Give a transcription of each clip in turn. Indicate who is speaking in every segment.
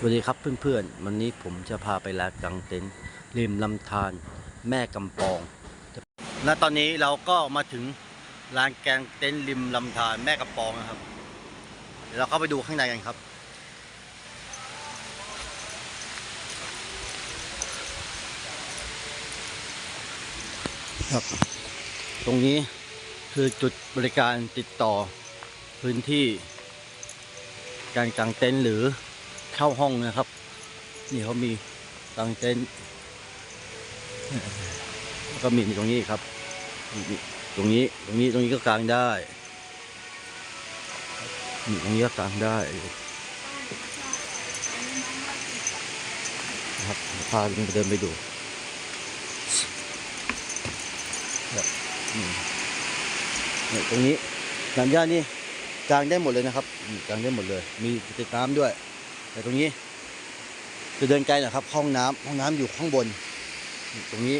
Speaker 1: สวัสดีครับเพื่อนๆ วันนี้ผมจะพาไปลานกลางเต็นท์ริมลำธารแม่กำปอง และตอนนี้เราก็มาถึงลานกลางเต็นท์ริมลำธารแม่กำปองนะครับ เดี๋ยวเราเข้าไปดูข้างในกันครับ ครับ ตรงนี้คือจุดบริการติดต่อพื้นที่ การกางเต็นท์หรือ เช่าห้องนะครับ นี่เขามีกางเต็นท์แล้วก็มีตรงนี้ครับ ตรงนี้ตรงนี้ตรงนี้ก็กางได้นี่ตรงนี้ก็กางได้ครับพาเดินไปดูครับนี่เนี่ยตรงนี้น้ำย่านี่กลางได้หมดเลยนะครับกลางได้หมดเลย มีติดน้ำด้วย แต่ตรงนี้จะเดินไกลหนะครับ ห้องน้ำห้องน้ำอยู่ข้างบน ตรงนี้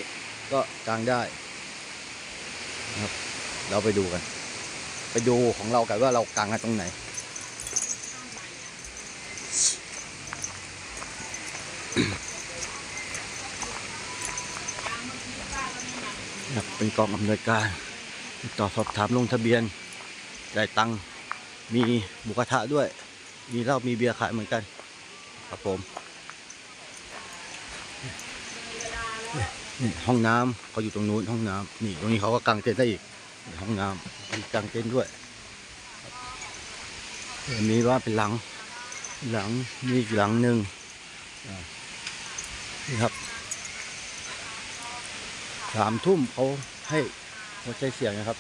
Speaker 1: ก็กลางได้นะครับ เราไปดูกัน ไปดูของเรากันว่าเรากลางกันตรงไหนเป็นกองอำนวยการติดต่อสอบถามลงทะเบียนจ่ายตังค์มีหมูกระทะด้วย มีเหล้ามีเบียร์ขายเหมือนกัน ครับผมนี่ห้องน้ำเขาอยู่ตรงนู้นห้องน้ำนี่ตรงนี้เขาก็กางเต็นท์ได้อีกนี่ห้องน้ำมีกางเต็นท์ด้วยอันนี้ว่าเป็นหลัง หลังมีอีกหลังหนึ่งอ่านี่ครับสามทุ่มเขาให้หัวใจเสียงนะครับ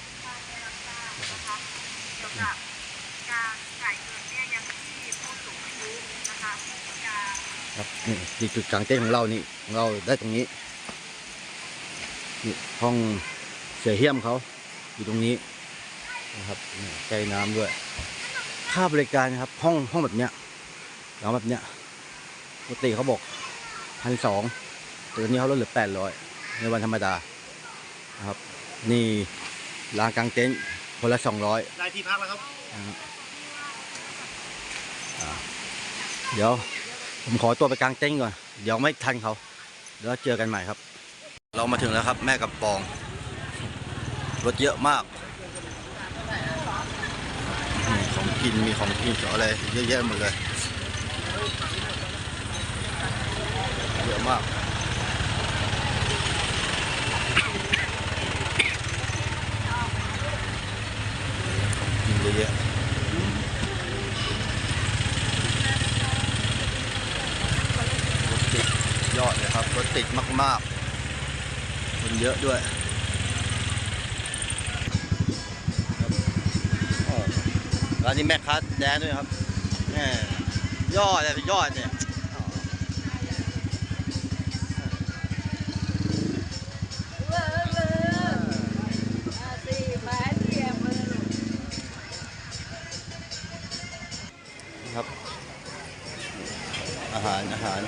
Speaker 2: สำหรับการจ่ายเงินเนี่ยยังที่ผู้สูงอายุนะคะจะ
Speaker 1: ครับนี่นี่จุดกลางเต็นท์ของเรานี่ของเราได้ตรงนี้นี่ห้องเสียเฮี้ยมเขาอยู่ตรงนี้นะครับนี่ใกล้น้ำด้วย ค่าบริการนะครับ ห้องห้องแบบเนี้ยหลังแบบเนี้ยปกติเขาบอกพันสองแต่ตอนนี้เขาลดเหลือแปดร้อยในวันธรรมดานะครับ นี่ลานกลางเต็นท์คนละสองร้อย
Speaker 3: ได้ที่พักแล้วครับ
Speaker 1: นะครับอ่าเดี๋ยว ผมขอตัวไปกลางเต็นท์ก่อน เดี๋ยวไม่ทันเขาเดี๋ยวเจอกันใหม่ครับ เรามาถึงแล้วครับ แม่กับปอง รถเยอะมาก ของกินมีของกินของอะไรเยอะแยะหมดเลย เยอะมากกินเยอะแยะ รถติดยอดเลยครับ รถ ติดมากๆ คนเยอะด้วยครับอ๋อร้านนี้แม่ค้าแดนด้วยครับแม่ยอดเลยยอดเนี่ยอ๋อ
Speaker 2: เวอร์เลยสี่แปดเทียมเลย
Speaker 1: ครับ อาหาร อาหาร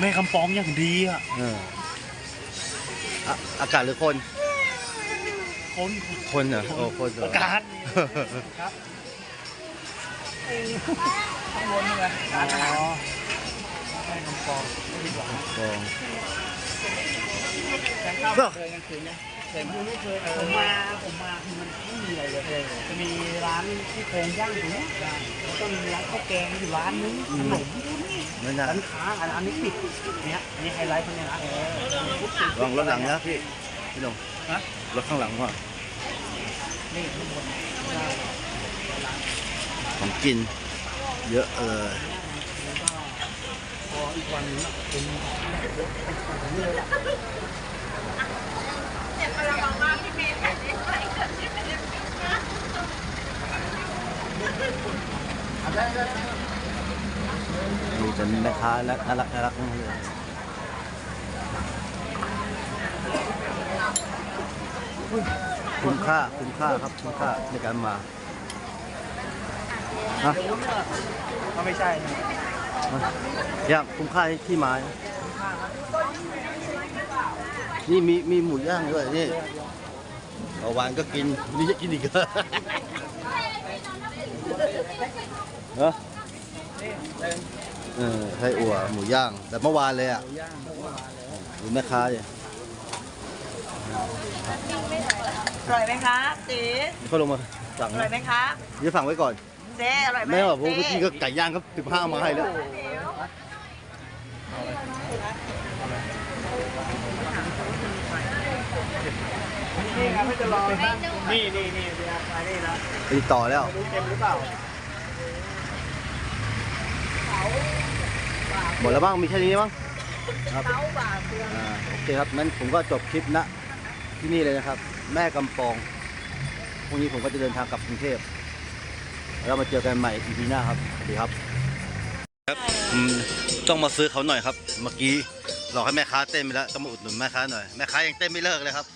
Speaker 3: แม่คำปองอย่างดีอะ
Speaker 1: เอออะอากาศหรือคน
Speaker 3: คน
Speaker 1: คนเหรอโอ้คนเหรอ
Speaker 3: อากาศครับข้างบนนี่แหละอ๋อแม่คำปองไม่ผิดหวัง
Speaker 1: กอง
Speaker 3: แฟนข้าวเคยกลางคืนนะ เคยไหมไม่เคยผมมาผมมาคือมันไม่มีอะไรเลยจะมีร้านที่โครงย่างอยู่นะแล้วก็มีร้านข้าวแกงอยู่ร้านนึงขนม
Speaker 1: ไม่น่า
Speaker 3: ร้านค้าอันอันนี้ปิดเนี่ยอันนี้ไฮไลท์พวกเนี้ยนะ
Speaker 1: ลองรถหลังนะพี่พี่หนุ่มรถข้างหลังว่ะ
Speaker 3: นี่ข้างบน
Speaker 1: ของกิน เยอะเออ
Speaker 3: พออีกวันนึงเป็น
Speaker 2: ดที่เป็นเรื่อง
Speaker 1: มีแต่แม่ค้าน่ารักน่ารักทั้งนั้นเลยคุ้มค่าคุ้มค่าครับคุ้มค่าในการมาฮะ
Speaker 3: ไม่ใช่
Speaker 1: ย่างคุ้มค่าที่มา นี่มีมีหมูย่างด้วยนี่โอ้มื่อวานก็กินวันนี่จะกินอีกเหรอเนอะเออไส้อั่วหมูย่าง แต่เมื่อวานเลยอะ
Speaker 3: หมูย่างเมื่อวานเลย
Speaker 1: ดูแม่ค้าเลย
Speaker 2: อร่อยไหมครับตี
Speaker 1: เขาลงมาสั่ง
Speaker 2: อร่อยไหมครับ
Speaker 1: เดี๋ยวสั่งไว้ก่อน
Speaker 2: เจ๊อร่อยไหม
Speaker 1: แม่บอกผม
Speaker 2: เจ๊
Speaker 1: เมื่อกี้ก็ไก่ย่างก็สิบห้ามาให้แล้ว
Speaker 3: นี่ครับไม่จะรอนะนี่นี่นี่เดี๋ยวมานี่นะ
Speaker 1: ติดต่อแล้ว
Speaker 3: ไม่รู้เต็มหรือเปล่า
Speaker 1: หมดแล้วบ้างมีแค่นี้มั้งครับอ่าโอเคครับงั้นผมก็จบคลิปนะที่นี่เลยนะครับ แม่กำปองพรุ่งนี้ผมก็จะเดินทางกลับกรุงเทพแล้วมาเจอกันใหม่อีพีหน้าครับสวัสดีครับครับอืมต้องมาซื้อเขาหน่อยครับ เมื่อกี้หลอกให้แม่ค้าเต้นไปแล้วต้องมาอุดหนุนแม่ค้าหน่อยแม่ค้ายังเต้นไม่เลิกเลยครับ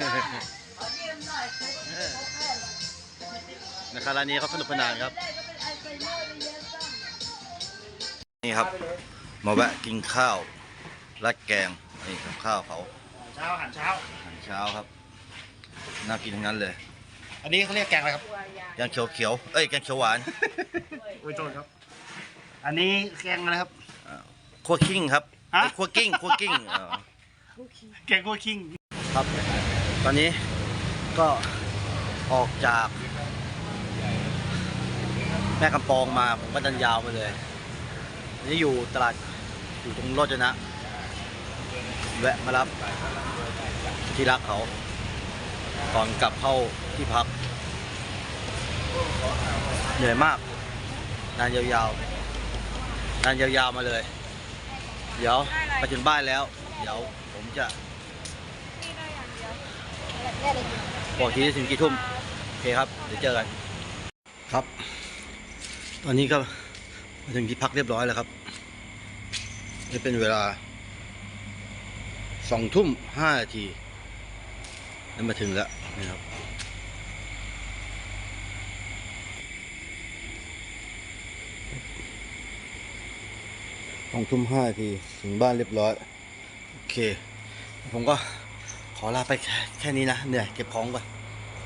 Speaker 2: น่อยใครก็ไม่พกแค่หรอก
Speaker 1: แม่ค้าร้านนี้เขาสนุกสนานครับ
Speaker 2: ได้ก็เป็นไอไซเมอร์เยอะจัง
Speaker 1: นี่ครับ มาแวะกินข้าวราดแกง นี่กับข้าวเขา
Speaker 3: เช้าอาหารเช้า
Speaker 1: อาหารเช้าครับ น่ากินทั้งนั้นเลย
Speaker 3: อันนี้เขาเรียกแกงอะไรครับ
Speaker 1: แกงเขียวเขียวๆเอ้ยแกงเขียวหวาน
Speaker 3: โอ้ยโทษครับ อันนี้แกงอะไรครับ
Speaker 1: คั่วกิ้งครับ
Speaker 3: ฮะ
Speaker 1: เอ้ยคั่วกิ้งคั่วกิ้งเออ
Speaker 3: แกงกัวคิง
Speaker 1: ครับ ตอนนี้ก็ออกจาก แม่กำปองมาผมก็ดันยาวไปเลย นี่อยู่ตลาดอยู่ตรงโรจนะ แวะมารับที่รักเขาก่อนกลับเข้าที่พัก เหนื่อยมากนานยาวๆนานยาวๆมาเลย เดี๋ยวไปถึงบ้านแล้ว เดี๋ยวผมจะ บอกทีถึงกี่ทุ่มโอเคครับ เดี๋ยวเจอกัน ครับ ตอนนี้ก็มาถึงที่พักเรียบร้อยแล้วครับนี่เป็นเวลาสองทุ่มห้านาทีแล้วมาถึงแล้วนะครับสองทุ่มห้านาทีถึงบ้านเรียบร้อย โอเค ผมก็ ขอลาไปแค่แค่นี้นะ เหนื่อยเก็บของก่อน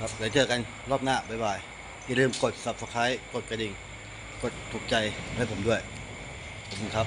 Speaker 1: ครับเดี๋ยวเจอกันรอบหน้า บ๊ายบาย อย่าลืมกด subscribe กดกระดิ่ง กดถูกใจให้ผมด้วย ขอบคุณครับ